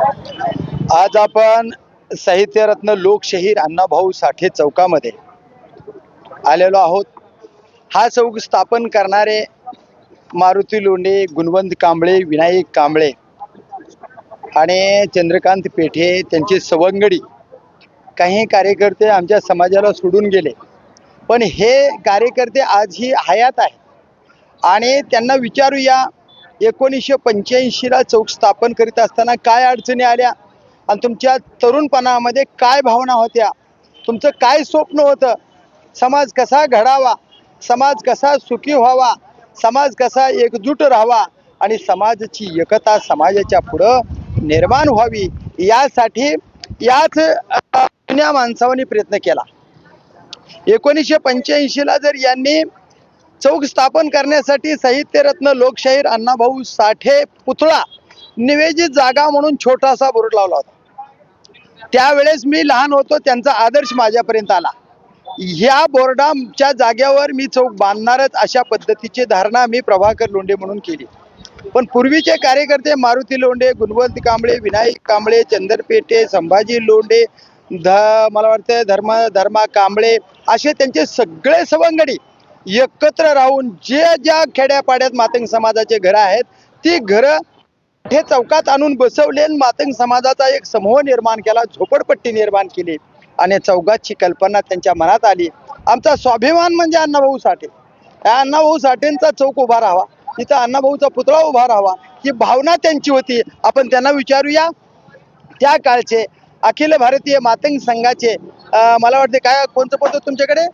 आज आपण साहित्यरत्न लोकशाहीर अण्णाभाऊ साठे चौकामध्ये आलेलो आहोत. हा चौक स्थापन करणारे मारुती लोंढे गुणवंत कांबळे विनायक कांबळे आणि चंद्रकांत पेठे त्यांची सवंगडी. काही कार्यकर्ते आमच्या समाजाला सोडून गेले. पण हे कार्यकर्ते आजही हयात आहे आणि त्यांना विचारूया एकोणीसशे पंच्याऐंशीला चौक स्थापन करीत असताना काय अडचणी आल्या? आणि तुमच्या तरुणपणामध्ये काय भावना होत्या? तुमचं काय स्वप्न होतं? समाज कसा घडावा? समाज कसा सुखी व्हावा? समाज कसा एकजूट राहावा? आणि समाजाची एकता समाजाच्या पुढं निर्माण व्हावी? यासाठी याच जुन्या माणसावानी प्रयत्न केला. एकोणीसशे पंच्याऐंशीला जर यांनी चौक स्थापन करण्यासाठी साहित्यरत्न लोकशाहीर अण्णाभाऊ साठे पुतळा निवेदित जागा म्हणून छोटासा बोर्ड लावला होता. त्यावेळेस मी लहान होतो त्यांचा आदर्श माझ्यापर्यंत आला. ह्या बोर्डाच्या जाग्यावर मी चौक बांधणारच अशा पद्धतीची धारणा मी प्रभाकर लोंढे म्हणून केली. पण पूर्वीचे कार्यकर्ते मारुती लोंढे गुणवंत कांबळे विनायक कांबळे चंदरपेठे संभाजी लोंढे ध मला वाटतं धर्म धर्मा कांबळे असे त्यांचे सगळे सवंगडी एकत्र राहून जे ज्या खेड्यापाड्यात मातंग समाजाचे घरं आहेत ती घरं हे चौकात आणून बसवले आणि मातंग समाजाचा एक समूह निर्माण केला झोपडपट्टी निर्माण केली. आणि चौकातची कल्पना त्यांच्या मनात आली. आमचा स्वाभिमान म्हणजे अण्णाभाऊ साठे. या अण्णाभाऊ साठेंचा चौक उभा राहावा तिथं अण्णाभाऊचा पुतळा उभा राहावा ही भावना त्यांची होती. आपण त्यांना विचारूया. त्या काळचे अखिल भारतीय मातंग संघाचे मला वाटते काय कोणतं पद तुमच्याकडे?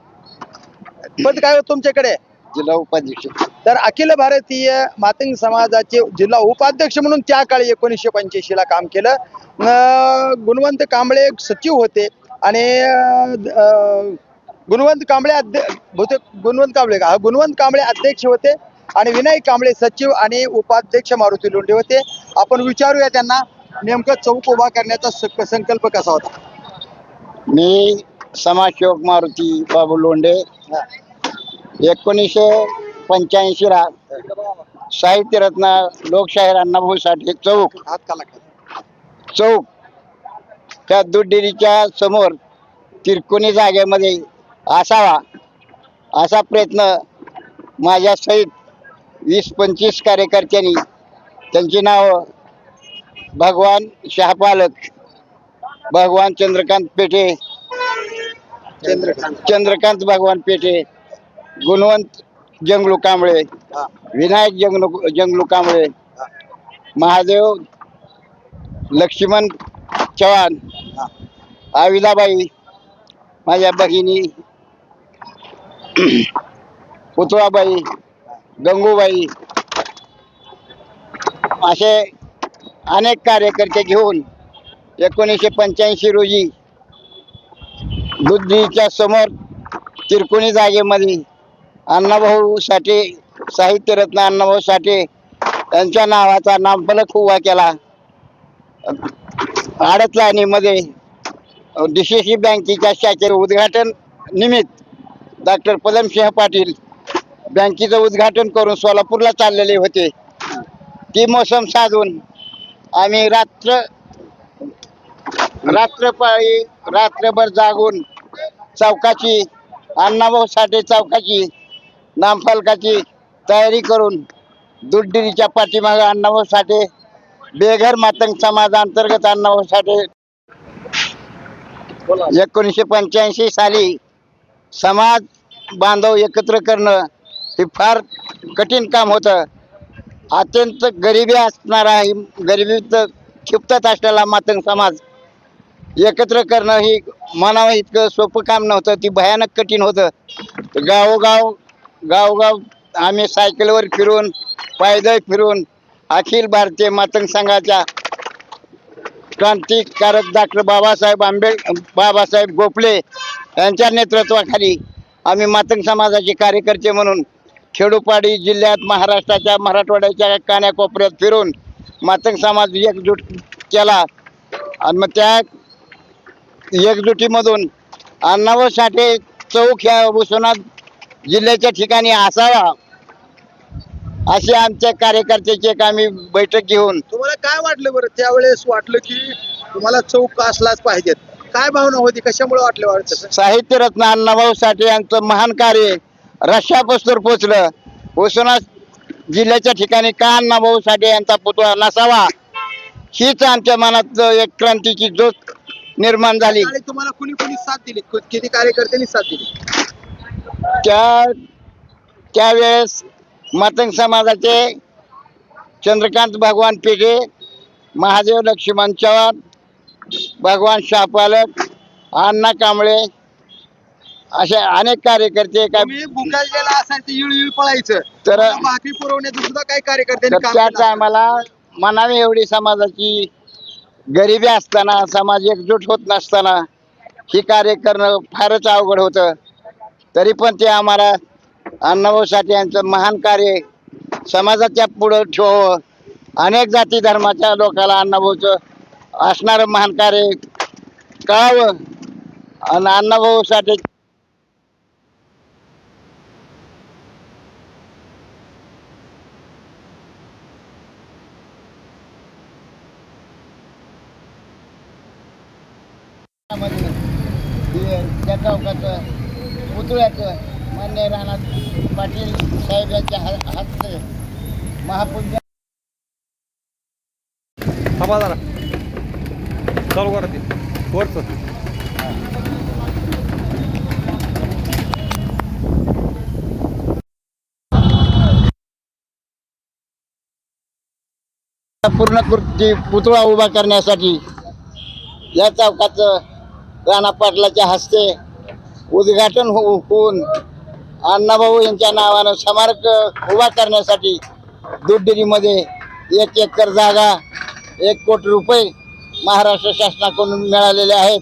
पद काय होतं तुमच्याकडे? जिल्हा उपाध्यक्ष. तर अखिल भारतीय मातंग समाजाचे जिल्हा उपाध्यक्ष म्हणून त्या काळी एकोणीसशे पंच्याऐंशी ला काम केलं. गुणवंत कांबळे सचिव होते आणि गुणवंत कांबळे अध्य- बहुतेक गुणवंत कांबळे का? गुणवंत कांबळे अध्यक्ष होते आणि विनायक कांबळे सचिव आणि उपाध्यक्ष मारुती लोंढे होते. आपण विचारूया त्यांना नेमकं चौक उभा करण्याचा संकल्प कसा होता? मी समाजसेवक मारुती बाबू लोंढे एकोणीसशे पंच्याऐंशी ला साहित्यरत्न लोकशाहीर अण्णाभाऊ साठे चौक. चौक त्या दूध डेअरीच्या समोर तिरकोणी जागेमध्ये असावा असा प्रयत्न माझ्या सहित वीस पंचवीस कार्यकर्त्यांनी त्यांची नावं भगवान शहापालक भगवान चंद्रकांत पेठे चंद्रकांत. चंद्रकांत भगवान पेठे गुणवंत जंगलू कांबळे विनायक जंगलू जंगलू कांबळे महादेव लक्ष्मण चव्हाण. आविदाबाई माझ्या भगिनी पुतळाबाई गंगूबाई असे अनेक कार्यकर्ते घेऊन एकोणीसशे पंच्याऐंशी रोजी बुद्धीच्या समोर तिरकोणी जागेमध्ये अण्णाभाऊ साठे साहित्यरत्न अण्णाभाऊ साठे त्यांच्या नावाचा नामफलक उभा केला. आडतलाणीमध्ये डी सी सी बँकेच्या शाखेचे उद्घाटन निमित्त डॉक्टर पदमसिंह पाटील बँकेचं उद्घाटन करून सोलापूरला चाललेले होते. ती मोसम साधून आम्ही रात्र रात्रपाळी रात्रभर जागून चौकाची अण्णाभाऊ साठे चौकाची नामफलकाची तयारी करून दुडडिरीच्या पाठीमागे अण्णाभाऊ साठे बेघर मातंग समाज अंतर्गत अण्णाभाऊ साठे. एकोणीसशे पंच्याऐंशी साली समाज बांधव एकत्र करणं हे फार कठीण काम होतं. अत्यंत गरिबी असणारा गरिबीत क्षिप्तत असलेला मातंग समाज एकत्र करणं ही मनावं इतकं सोपं काम नव्हतं. ती भयानक कठीण होतं. गावोगाव गावोगाव आम्ही सायकलवर फिरून पायदळ फिरून अखिल भारतीय मातंग संघाच्या क्रांतिकारक डॉक्टर बाबासाहेब आंबेड बाबासाहेब गोपले यांच्या नेतृत्वाखाली आम्ही मातंग समाजाचे कार्यकर्ते म्हणून खेडोपाडी जिल्ह्यात महाराष्ट्राच्या मराठवाड्याच्या कान्याकोपऱ्यात फिरून मातंग समाज एकजूट केला. आणि मग त्या एकजुटीमधून अण्णाभाऊ साठे चौक ह्या उस्मानाबाद जिल्ह्याच्या ठिकाणी असावा. असे आमच्या कार्यकर्त्याची एक आम्ही बैठक घेऊन तुम्हाला काय वाटलं बरं? त्यावेळेस वाटलं की तुम्हाला चौक असलाच पाहिजेत? काय भावना होती? कशामुळे वाटलं वाटत? साहित्य रत्न अण्णाभाऊ साठे यांचं महान कार्य रश्यापस्तूर पोचलं. उस्मानाबाद जिल्ह्याच्या ठिकाणी का अण्णाभाऊ साठे यांचा पुतळा नसावा? हीच आमच्या मनात एक क्रांतीची ज्योत निर्माण झाली. आणि तुम्हाला कुणी कुणी साथ दिली? कु- किती कार्यकर्त्यांनी साथ दिली? त्या त्यावेळेस मातंग समाजाचे चंद्रकांत भगवान पेठे महादेव लक्ष्मण चव्हाण भगवान शाहपालक अण्णा कांबळे असे अनेक कार्यकर्ते काय तुम्ही बुकायला असायचं इळ पळायचं. तर- तुम्हाला भाकरी पुरवण्याचं सुद्धा काही कार्यकर्त्यांनी तर काम त्या केलं असेल. टायमाला म्हणावी एवढी समाजाची गरिबी असताना समाज एकजूट होत नसताना ही कार्य करणं फारच अवघड होतं. तरी पण ते आम्हाला अण्णाभाऊ साठे यांचं महान कार्य समाजाच्या पुढं ठेवावं. अनेक जाती धर्माच्या लोकाला अण्णाभाऊचं असणारं महान कार्य कळावं. आणि अण्णाभाऊ साठे मध्ये हे त्या चौकाचं पुतळ्याचं मान्य राणात पाटील साहेब यांच्या हा- हस्ते. महापूजा थांबा जरा. चालू करा ते. वरचं. पूर्ण कृती पुतळा उभा करण्यासाठी या चौकाचं राणा पाटलाच्या हस्ते उद्घाटन हो- होऊन अण्णाभाऊ यांच्या नावानं स्मारक उभा करण्यासाठी दुधडेरीमध्ये एक एकर जागा एक कोटी रुपये महाराष्ट्र शासनाकडून मिळालेले आहेत.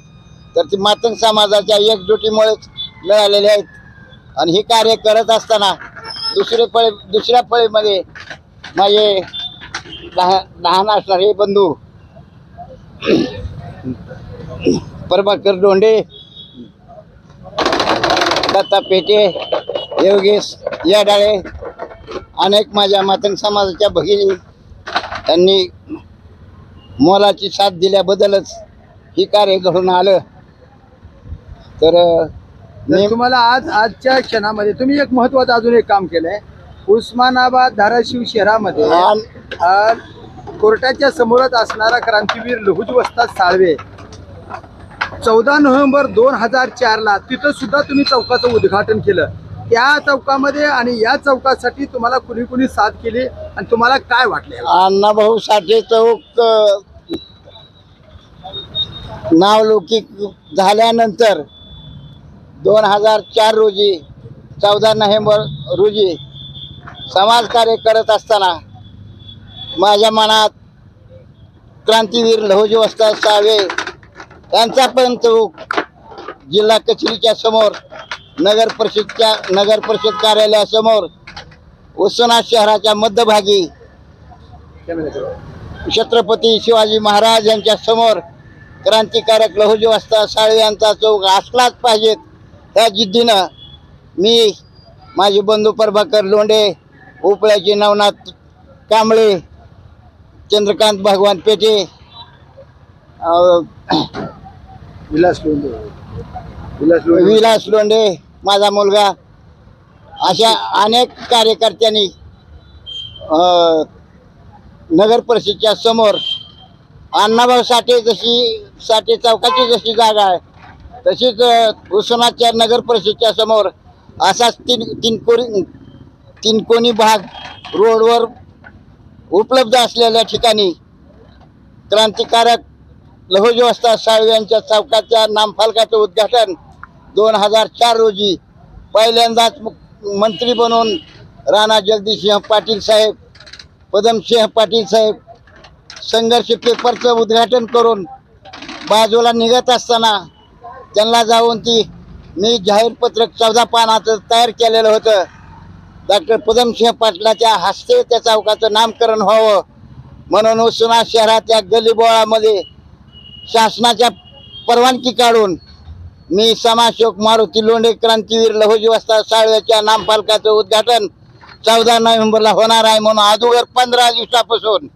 तर ती मातंग समाजाच्या एकजुटीमुळेच मिळालेले आहेत. आणि हे कार्य करत असताना दुसरे फळे दुसऱ्या फळीमध्ये माझे दहा लहान असणारे बंधू प्रभाकर डोंडे दत्ता पेटे योगेश याडाळे अनेक माझ्या मातंग समाजाच्या भगिनी. त्यांनी मोलाची साथ दिल्याबद्दलच ही कार्य घडून आलं. तर मी तुम्हाला आज आजच्या क्षणामध्ये तुम्ही एक महत्वाचं अजून एक काम केलंय. उस्मानाबाद धाराशिव शहरामध्ये कोर्टाच्या समोरच असणारा क्रांतीवीर लहुज वस्ताद साळवे चौदा नोव्हेंबर दोन हजार चारला तिथं सुद्धा तुम्ही चौकाचं उद्घाटन केलं. त्या चौकामध्ये आणि या चौकासाठी तुम्हाला कुणी कुणी साथ केली आणि तुम्हाला काय वाटले? अण्णाभाऊ साठे चौक नावलौकिक झाल्यानंतर दोन हजार चार रोजी चौदा नोव्हेंबर रोजी समाजकार्य करत असताना माझ्या मनात क्रांतीवीर लहुजी वस्ता सावे यांचा पण चौक जिल्हा कचेरीच्या समोर नगर परिषदच्या नगर परिषद कार्यालयासमोर उस्मानाबाद शहराच्या मध्यभागी छत्रपती शिवाजी महाराज यांच्या समोर क्रांतिकारक लहुजी वाजता साळवे यांचा चौक असलाच पाहिजेत. त्या जिद्दीनं मी माझे बंधू प्रभाकर लोंढे उपळ्याचे नवनाथ कांबळे चंद्रकांत भगवान पेटे विलास लोंढे. विलास लोंढे. विलास लोंढे माझा मुलगा. अशा अनेक कार्यकर्त्यांनी नगर परिषदच्या समोर अण्णाभाऊ साठे जशी साठे चौकाची जशी जागा आहे तशीच अं, नगर परिषदच्या समोर असाच तीन तीन कोरी तीन कोणी भाग रोडवर उपलब्ध असलेल्या ठिकाणी क्रांतिकारक लहुजी वस्ताद साळवे यांच्या चौकाच्या नामफलकाचं उद्घाटन दोन हजार चार रोजी पहिल्यांदाच मंत्री बनून राणा जगदीशसिंह पाटील साहेब पदमसिंह पाटील साहेब संघर्ष पेपरचं उद्घाटन करून बाजूला निघत असताना त्यांना जाऊन ती मी जाहीर पत्रक चौदा पानाचं तयार केलेलं होतं. डॉक्टर पदमसिंह पाटलाच्या हस्ते त्या चौकाचं नामकरण व्हावं म्हणून हुसुना शहरात या गलीबोळामध्ये शासनाच्या परवानगी काढून मी समाशोक मारुती लोंढे क्रांतीवीर लहोजी वस्ता साळव्याच्या नामपालकाचं उद्घाटन चौदा नोव्हेंबरला होणार आहे म्हणून अगोदर पंधरा दिवसापासून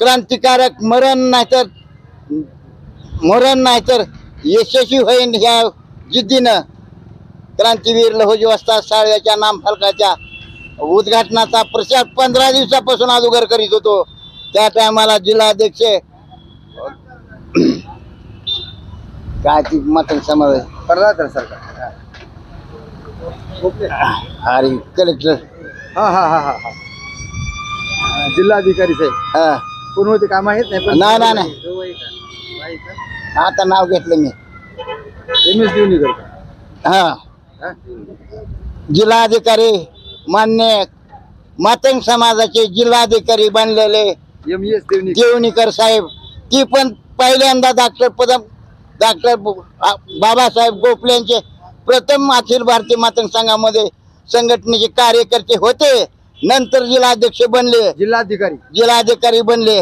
क्रांतिकारक मरण नाहीतर मरण नाहीतर यशस्वी होईन ह्या जिद्दीनं क्रांतीवीर लहोजी वस्ता साळव्याच्या नामफलकाच्या उद्घाटनाचा प्रचार पंधरा दिवसापासून अगोदर करीत होतो. त्या टायमाला जिल्हाध्यक्ष काय ती मतन समाज परदार सरकार. अरे कलेक्टर. हा हा हा हा हा. जिल्हाधिकारी साहेब. हा. कोण होते? काय माहीत नाही पण- नाही, नाही, नाही. नाही का? आता नाव घेतलं मी. एम एस का? हा. हा? जिल्हाधिकारी मान्य मातंग समाजाचे जिल्हाधिकारी बनलेले एम एस देवणीकर देवणीकर साहेब. ती पण पहिल्यांदा डॉक्टर पदम डॉक्टर बाबासाहेब गोखले यांचे प्रथम अखिल भारतीय मातंग संघामध्ये संघटनेचे कार्यकर्ते होते. नंतर जिल्हाध्यक्ष बनले. जिल्हाधिकारी. जिल्हाधिकारी बनले.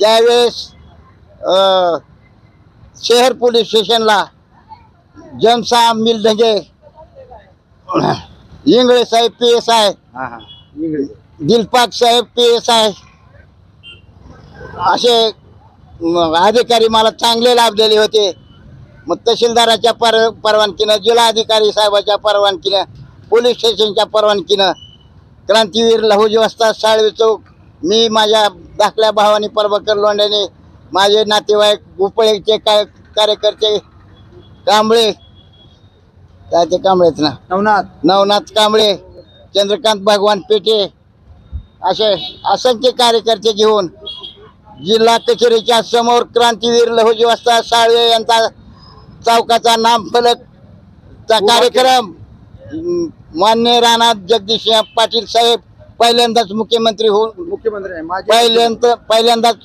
त्यावेळेस शहर पोलीस स्टेशनला जमसा मिलढगे इंगळे साहेब P S I दिलपाक Saheb P S I असे अधिकारी मला चांगले लाभलेले होते. मग तहसीलदाराच्या पर परवानगीनं जिल्हाधिकारी साहेबाच्या परवानगीनं पोलीस स्टेशनच्या परवानगीनं क्रांतीवीर लहुजी वस्ताद साळवे चौक. मी माझ्या धाकल्या भावानी प्रभाकर लोंढ्याने माझे नातेवाईक उपळेचे काय कार्यकर्ते कांबळे. काय ते कांबळेच ना? नवनाथ. नवनाथ कांबळे चंद्रकांत भगवान पेटे असे असंख्य कार्यकर्ते घेऊन जिल्हा कचेरीच्या समोर क्रांतीवीर लहुजी वस्ताद साळवे यांचा चौकाचा नामफलक चा कार्यक्रम. मान्य राणा जगदीश पाटील साहेब पहिल्यांदाच मुख्यमंत्री होऊन मुख्यमंत्री पहिल्यांदा पहिल्यांदाच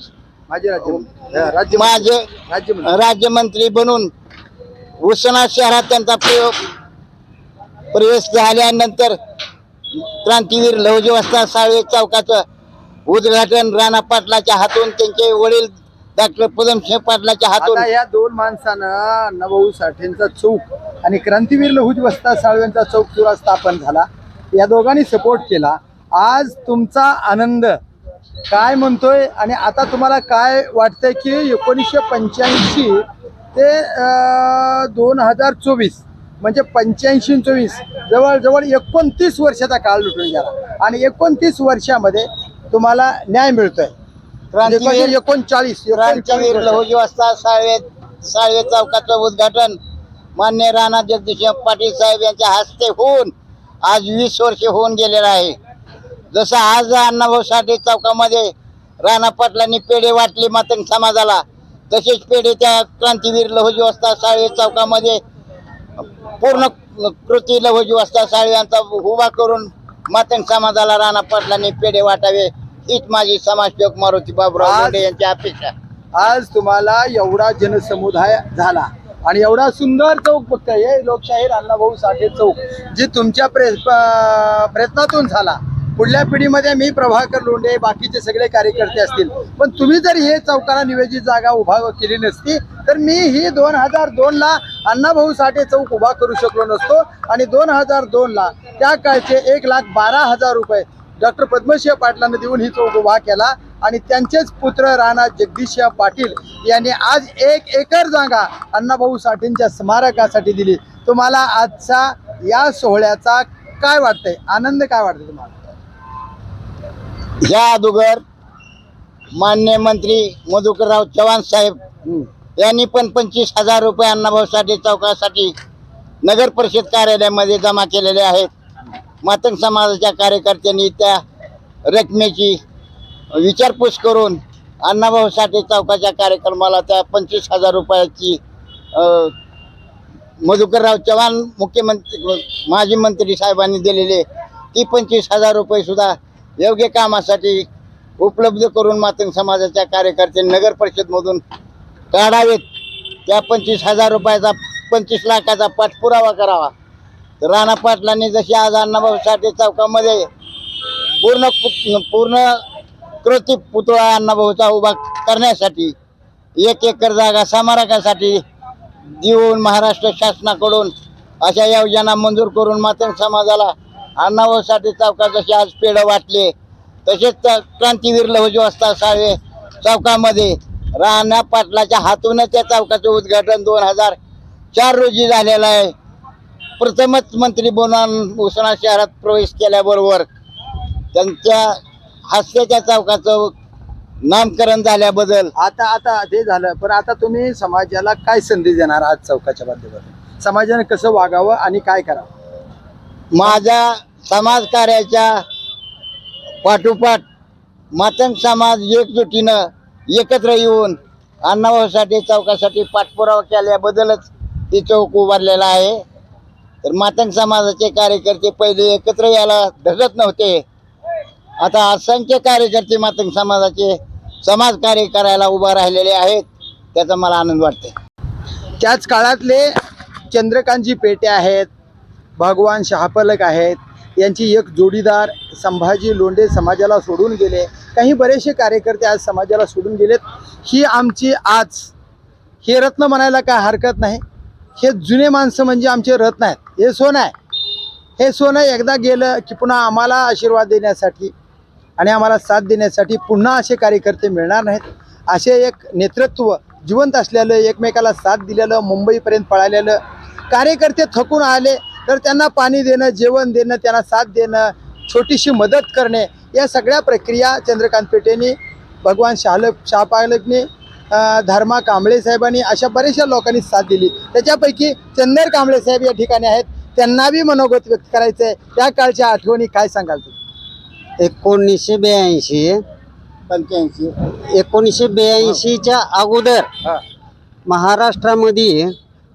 माझे राज्यमंत्री. राज्य माझे राज्यमंत्री. राज्यमंत्री बनून उस्मानाबाद शहरात त्यांचा प्रयोग प्रवेश झाल्यानंतर क्रांतीवीर लहुजी वस्ताद साळवे चौकाचं उद्घाटन राणा पाटलाच्या हातून त्यांचे वडील डॉक्टर पदमसिंह पाटलाच्या हातून. आता या दोन माणसांना अण्णाभाऊ साठेंचा चौक आणि क्रांतीवीर लहुज वस्ताद साळवेंचा चौक सुद्धा स्थापन झाला. या दोघांनी सपोर्ट केला. आज तुमचा आनंद काय म्हणतोय आणि आता तुम्हाला काय वाटतंय की एकोणीसशे पंच्याऐंशी ते दोन हजार चोवीस म्हणजे पंच्याऐंशी चोवीस जवळजवळ एकोणतीस वर्षाचा काळ लुटून गेला. आणि एकोणतीस वर्षामध्ये तुम्हाला न्याय मिळतोय. क्रांतीवीर एकोणचाळीस क्रांतीवीर लहुजी वस्ताद साळवे साळवे चौकाचं उद्घाटन. मान्य राणा जगदीश पाटील साहेब यांच्या हस्ते होऊन आज वीस वर्ष होऊन गेलेलं आहे. जसं आज अण्णाभाऊ साठे चौकामध्ये राणा पाटलांनी पेढे वाटले मातंग समाजाला तसेच पेढे त्या क्रांतीवीर लहुजी वस्ताद साळवे चौकामध्ये पूर्ण कृती लहुजी वस्ताद साळवे यांचा उभा करून मातंग समाजाला राणा पाटलांनी पेढे वाटावे. हीच माझी समाजसेवक मारुती बाबुराव आज- लोंढे यांची अपेक्षा. आज तुम्हाला एवढा जनसमुदाय झाला. आणि एवढा सुंदर चौक बघताय. हे लोकशाहीर अण्णाभाऊ साठे चौक जे तुमच्या प्रे प- प्रयत्नातून झाला. पुढल्या पिढीमध्ये मी प्रभाकर लोंढे बाकीचे सगळे कार्यकर्ते असतील. पण तुम्ही जर हे चौकाला निवेदित जागा उभा केली नसती तर मी ही दोन हजार दोन ला अण्णाभाऊ साठे चौक उभा करू शकलो नसतो. आणि दोन हजार दोन ला त्या काळचे एक लाख बारा हजार रुपये डॉक्टर पद्मसिंह पाटलांना देऊन ही चौक उभा केला आणि त्यांचेच पुत्र राणा जगदीशसिंह पाटील यांनी आज एक एकर जागा अण्णाभाऊ साठेंच्या स्मारकासाठी दिली. तुम्हाला आजचा या सोहळ्याचा काय वाटतंय? आनंद काय वाटतंय तुम्हाला? या अगोदर मान्य मंत्री मधुकरराव चव्हाण साहेब यांनी पण पंचवीस हजार रुपये अण्णाभाऊ साठे चौकासाठी नगर परिषद कार्यालयामध्ये जमा केलेले आहेत. मातंग समाजाच्या कार्यकर्त्यांनी त्या रकमेची विचारपूस करून अण्णाभाऊ साठे चौकाच्या कार्यक्रमाला त्या पंचवीस हजार रुपयाची मधुकरराव चव्हाण मुख्यमंत्री माजी मंत्री साहेबांनी दिलेले ती पंचवीस हजार रुपयेसुद्धा योग्य कामासाठी उपलब्ध करून मातंग समाजाच्या कार्यकर्त्यांनी नगर परिषदमधून काढावेत. त्या पंचवीस हजार रुपयाचा पंचवीस लाखाचा पाठपुरावा करावा. राणा पाटलांनी जशी आज अण्णाभाऊ साठे चौकामध्ये पूर्ण पूर्ण कृती पुतळा अण्णाभाऊचा उभा करण्यासाठी एक एकर जागा स्मारकासाठी देऊन महाराष्ट्र शासनाकडून अशा योजना मंजूर करून मातंग समाजाला अण्णाभाऊ साठे चौकात जसे आज पेढ वाटले तसेच क्रांतीवीर लहुजी असता साळे चौकामध्ये राणा पाटलाच्या हातूनच त्या चौकाचं उद्घाटन दोन हजार चार रोजी झालेलं आहे. प्रथमच मंत्री बनून उस्मानाबाद शहरात प्रवेश केल्याबरोबर त्यांच्या हास्याच्या चौकाचं नामकरण झाल्याबद्दल आता आता ते झालं पण आता तुम्ही समाजाला काय संदेश देणार आज चौकाच्या माध्यमातून? समाजाने कसं वागावं आणि काय करावं? माझ्या समाज कार्याच्या पाठोपाठ मातंग समाज एकजुटीनं एकत्र येऊन अण्णाभाऊसाठी चौकासाठी पाठपुरावा केल्याबद्दलच ती चौक उभारलेला आहे. तर मातंग समाजाचे कार्यकर्ते पहिले एकत्र यायला धगत नव्हते. आता असंख्य कार्यकर्ते मातंग समाजाचे समाज कार्य करायला उभा राहिलेले आहेत त्याचा मला आनंद वाटते त्याच काळातले चंद्रकांतजी पेटे आहेत भगवान शहापलक आहेत यांची एक जोडीदार संभाजी लोंढे समाजाला सोडून गेले. काही बरेचसे कार्यकर्ते आज समाजाला सोडून गेलेत. ही आमची आज हे रत्न म्हणायला काय हरकत नाही. हे जुने माणसं म्हणजे आमचे रत्न आहेत. हे सोनं आहे. हे सोनं एकदा गेलं की पुन्हा आम्हाला आशीर्वाद देण्यासाठी आणि आम्हाला साथ देण्यासाठी पुन्हा असे कार्यकर्ते मिळणार नाहीत. असे एक नेतृत्व जिवंत असलेलं एकमेकाला साथ दिलेलं मुंबईपर्यंत पळालेलं कार्यकर्ते थकून आले तर त्यांना पाणी देणं जेवण देणं त्यांना साथ देणं छोटीशी मदत करणे या सगळ्या प्रक्रिया चंद्रकांत पेटेंनी भगवान शालक शाहपालकनी धर्मा कांबळे साहेबांनी अशा बऱ्याचशा लोकांनी साथ दिली. त्याच्यापैकी चंदर कांबळे साहेब या ठिकाणी आहेत. त्यांना बी मनोगत व्यक्त करायचं आहे त्या काळच्या आठवणी काय सांगाल तुम्ही? एकोणीसशे ब्याऐंशी. पंच्याऐंशी. एकोणीसशे ब्याऐंशीच्या अगोदर महाराष्ट्रामध्ये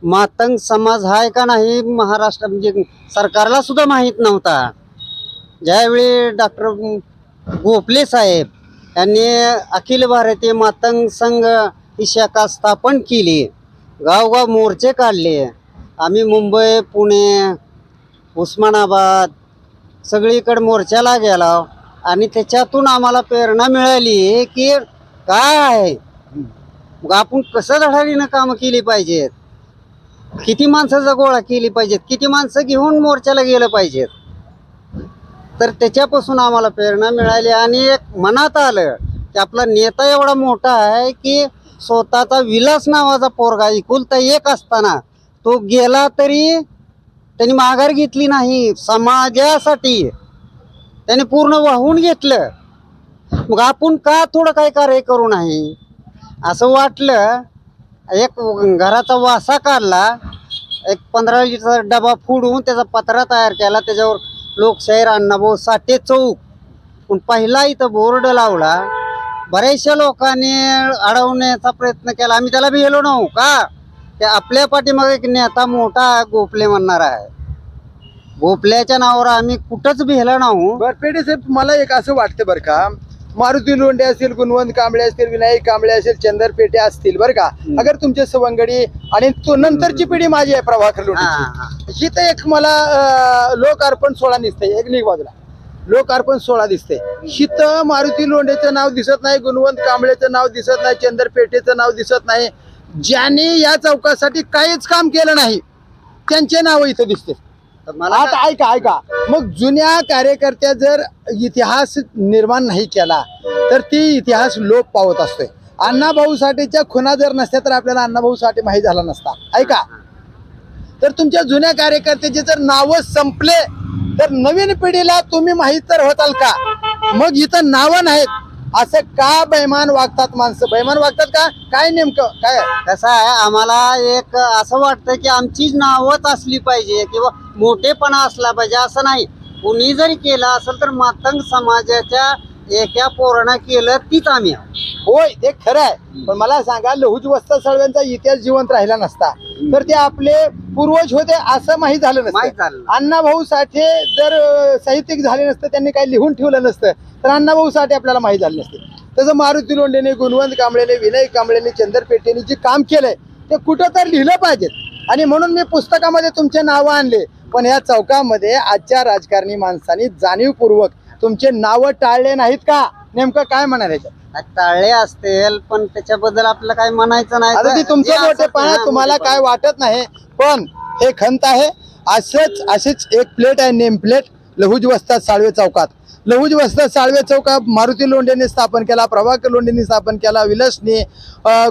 मातंग समाज आहे का नाही महाराष्ट्र म्हणजे सरकारला सुद्धा माहीत नव्हता. ज्यावेळी डॉक्टर गोपले साहेब यांनी अखिल भारतीय मातंग संघ ही शाखा स्थापन केली. गावगाव मोर्चे काढले. आम्ही मुंबई पुणे उस्मानाबाद सगळीकडे मोर्चाला गेलो. आणि त्याच्यातून आम्हाला प्रेरणा मिळाली की काय? आहे मग आपण कसं धडाडीनं कामं केली पाहिजेत? किती माणसं गोळा केली पाहिजेत? किती माणसं घेऊन मोर्चाला गेलं पाहिजेत? तर त्याच्यापासून आम्हाला प्रेरणा मिळाली आणि एक मनात आलं की आपला नेता एवढा मोठा आहे की स्वतःचा विलास नावाचा पोरगा एकुलता एक असताना तो गेला तरी त्यांनी माघार घेतली नाही. समाजासाठी त्याने पूर्ण वाहून घेतलं. मग आपण का थोडं काय कार्य करू नाही? असं वाटलं. एक घराचा वासा काढला. एक पंधरा लिटरचा डबा फोडून त्याचा पत्रा तयार केला. त्याच्यावर लोकशाहीर अण्णाभाऊ साठे चौक. पण पहिला इथं बोर्ड लावला बऱ्याचशा लोकांनी अडवण्याचा प्रयत्न केला. आम्ही त्याला भेलो नव्हू का? ते आपल्या पाठीमागे एक नेता मोठा गोपले म्हणणार आहे. गोपल्याच्या नावावर आम्ही कुठंच भिला नाहू बरं पेढे साहेब मला एक असं वाटतं बरं का मारुती लोंढे असतील गुणवंत कांबळे असतील विनायक कांबळे असतील चंदर पेटे असतील बरं का? अगर तुमचे सवंगडी आणि तो नंतरची पिढी माझी आहे प्रभाकर लोंढे हा. तर एक मला लोक अर्पण सोहळा दिसतंय. एक निघ बाजूला. लोक अर्पण सोहळा दिसते हिथं मारुती लोंढेचं नाव दिसत नाही गुणवंत कांबळेचं नाव दिसत नाही चंदर पेठेचं नाव दिसत नाही. ज्यांनी या चौकासाठी काहीच काम केलं नाही त्यांचे नाव इथं दिसते आता ऐका ऐका. मग जुन्या कार्यकर्त्या जर इतिहास निर्माण नाही केला तर ती इतिहास लोप पावत असतोय. अण्णाभाऊ साठेच्या खुना जर नसत्या तर आपल्याला अण्णाभाऊ साठे माहीत झाला नसता. ऐका. तर तुमच्या जुन्या कार्यकर्त्याचे जर नावं संपले तर नवीन पिढीला तुम्ही माहीत तर होताल का? मग इथं नावं नाहीत. असं का बैमान वागतात माणसं? बैमान वागतात का? काय नेमकं? काय? कसं आहे आम्हाला एक असं वाटतं की आमचीच नावच असली पाहिजे किंवा मोठेपणा असला पाहिजे असं नाही. कुणी जरी केलं असेल तर मातंग समाजाच्या एका पोरानं केलं तीच आम्ही आहोत. होय ते खरं आहे. पण मला सांगा लहुज वस्ता सळव्यांचा इतिहास जिवंत राहिला नसता. तर ते आपले पूर्वज होते असं माहीत झालं माहीत नसतं. झालं अण्णाभाऊ साठे जर अं, साहित्यिक झाले नसतं त्यांनी काही लिहून ठेवलं नसतं तर अण्णाभाऊ साठे आपल्याला माहीत झाले नसते. तसं मारुती लोंढेने गुणवंत कांबळेने विनय कांबळेने चंदर पेटेने जे काम केलंय ते कुठं तर लिहिलं पाहिजेत. आणि म्हणून मी पुस्तकामध्ये तुमचे नावं आणले पण या चौकामध्ये आजच्या राजकारणी माणसांनी जाणीवपूर्वक तुमचे नावं टाळले नाहीत का? नेमकं काय म्हणाल याच्यात? टाळले असतील पण त्याच्याबद्दल आपल्याला काही म्हणायचं नाही. आता ती जे तुमचं मोठेपणा तुम्हाला. काय वाटत नाही पण हे खंत आहे. असंच अशीच एक प्लेट आहे नेम प्लेट लहुज वस्तात साळवे चौकात. लहुज वस्तात साळवे चौकात मारुती लोंढेने स्थापन केला प्रभाकर लोंढेंनी स्थापन केला विलसने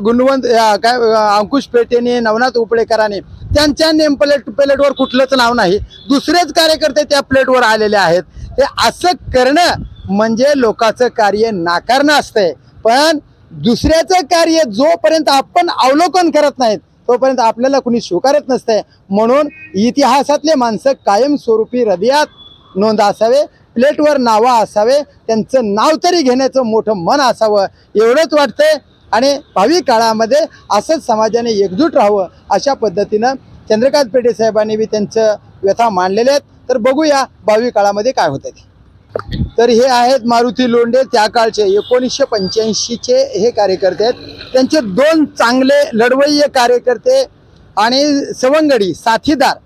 गुणवंत काय अंकुश पेटेने नवनाथ उपळेकरांनी. त्यांच्या नेम प्लेट प्लेटवर कुठलंच नाव नाही. दुसरेच कार्यकर्ते त्या प्लेटवर आलेले आहेत. ते असं करणं म्हणजे लोकांचं कार्य नाकारणं असतंय. पण दुसऱ्याचं कार्य जोपर्यंत आपण अवलोकन करत नाहीत तोपर्यंत आपल्याला कुणी स्वीकारत नसतंय. म्हणून इतिहासातले माणसं कायमस्वरूपी हृदयात नोंद असावे प्लेटवर नावं असावे त्यांचं नाव तरी घेण्याचं मोठं मन असावं एवढंच वाटतंय. आणि भावी काळामध्ये असंच समाजाने एकजूट राहावं अशा पद्धतीनं चंद्रकांत पेटे साहेबांनी बी त्यांचं व्यथा मांडलेले आहेत. तर बघूया भावी काळामध्ये काय होतं ते. तर हे आहेत मारुती लोंढे त्या काळचे एकोणीसशे पंच्याऐंशीचे हे कार्यकर्ते आहेत. त्यांचे दोन चांगले लढवय्य कार्यकर्ते आणि सवंगडी साथीदार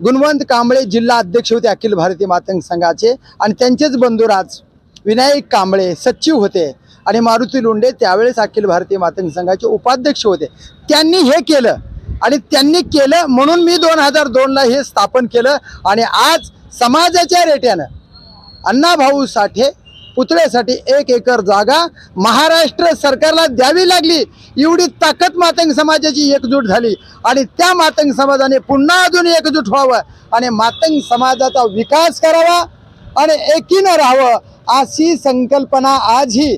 गुणवंत कांबळे जिल्हा अध्यक्ष होते अखिल भारतीय मातंग संघाचे आणि त्यांचेच बंधुराज विनायक कांबळे सचिव होते. आणि मारुती लोंढे त्यावेळेस अखिल भारतीय मातंग संघाचे उपाध्यक्ष होते. त्यांनी हे केलं. आणि त्यांनी केलं म्हणून मी दोन हजार दोनला हे स्थापन केलं. आणि आज समाजाच्या रेट्यानं अण्णाभाऊ साठे पुतळ्यासाठी एक एकर जागा महाराष्ट्र सरकारला द्यावी लागली. एवढी ताकद मातंग समाजाची एकजूट झाली. आणि त्या मातंग समाजाने पुन्हा अजून एकजूट व्हावं. आणि मातंग समाजाचा विकास करावा आणि एकीनं राहावं अशी संकल्पना आजही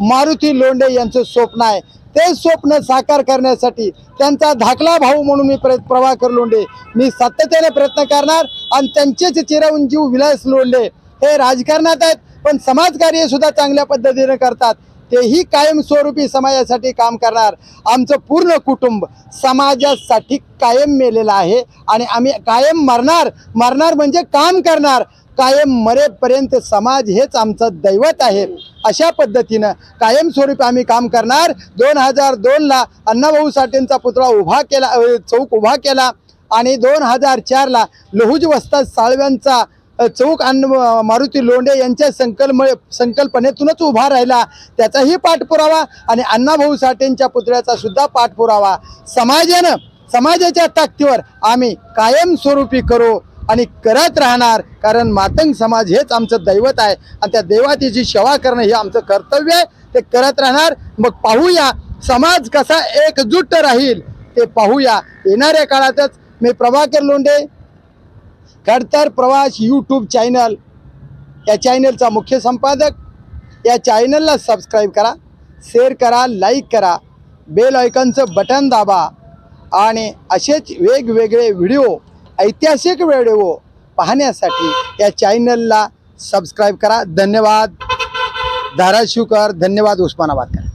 मारुती लोंढे यांचं स्वप्न आहे. ते स्वप्न साकार करण्यासाठी त्यांचा धाकला भाऊ म्हणून मी प्र प्रभाकर लोंढे. मी सातत्याने प्रयत्न करणार आणि त्यांचेच चिरंजीव विलास लोंढे. हे राजकारणात आहेत पण समाजकार्य सुद्धा चांगल्या पद्धतीने करतात. तेही कायमस्वरूपी समाजासाठी काम करणार. आमचं पूर्ण कुटुंब समाजासाठी कायम मेलेलं आहे आणि आम्ही कायम मरणार. मरणार म्हणजे काम करणार. कायम मरेपर्यंत समाज हेच आमचं दैवत आहे. अशा पद्धतीनं कायमस्वरूपी आम्ही काम करणार. दोन हजार दोनला अण्णाभाऊ साठेंचा पुतळा उभा केला चौक उभा केला आणि दोन हजार चारला लहुज वस्तात साळव्यांचा चौक अन्न मारुती लोंढे यांच्या संकल्प संकल्पनेतूनच उभा राहिला. त्याचाही पाठपुरावा आणि अण्णाभाऊ साठेंच्या पुतळ्याचा सुद्धा पाठपुरावा. समाजानं समाजाच्या ताकदीवर आम्ही कायमस्वरूपी करू. आणि करत राहणार. कारण मातंग समाज हेच आमचं दैवत आहे. आणि त्या देवातीची सेवा करणं हे आमचं कर्तव्य आहे. ते करत राहणार. मग पाहूया समाज कसा एकजुट राहील ते पाहूया. येणाऱ्या काळातच मी प्रभाकर लोंढे खडतर प्रवास यूट्यूब चॅनल या चॅनलचा मुख्य संपादक. या चॅनलला सबस्क्राईब करा शेअर करा लाईक करा. बेल आयकॉनचं बटन दाबा. आणि असेच वेगवेगळे व्हिडिओ ऐतिहासिक व्हिडिओ पाहण्यासाठी या चॅनलला सबस्क्राईब करा. धन्यवाद. धाराशिवकर धन्यवाद उस्मानाबादकर.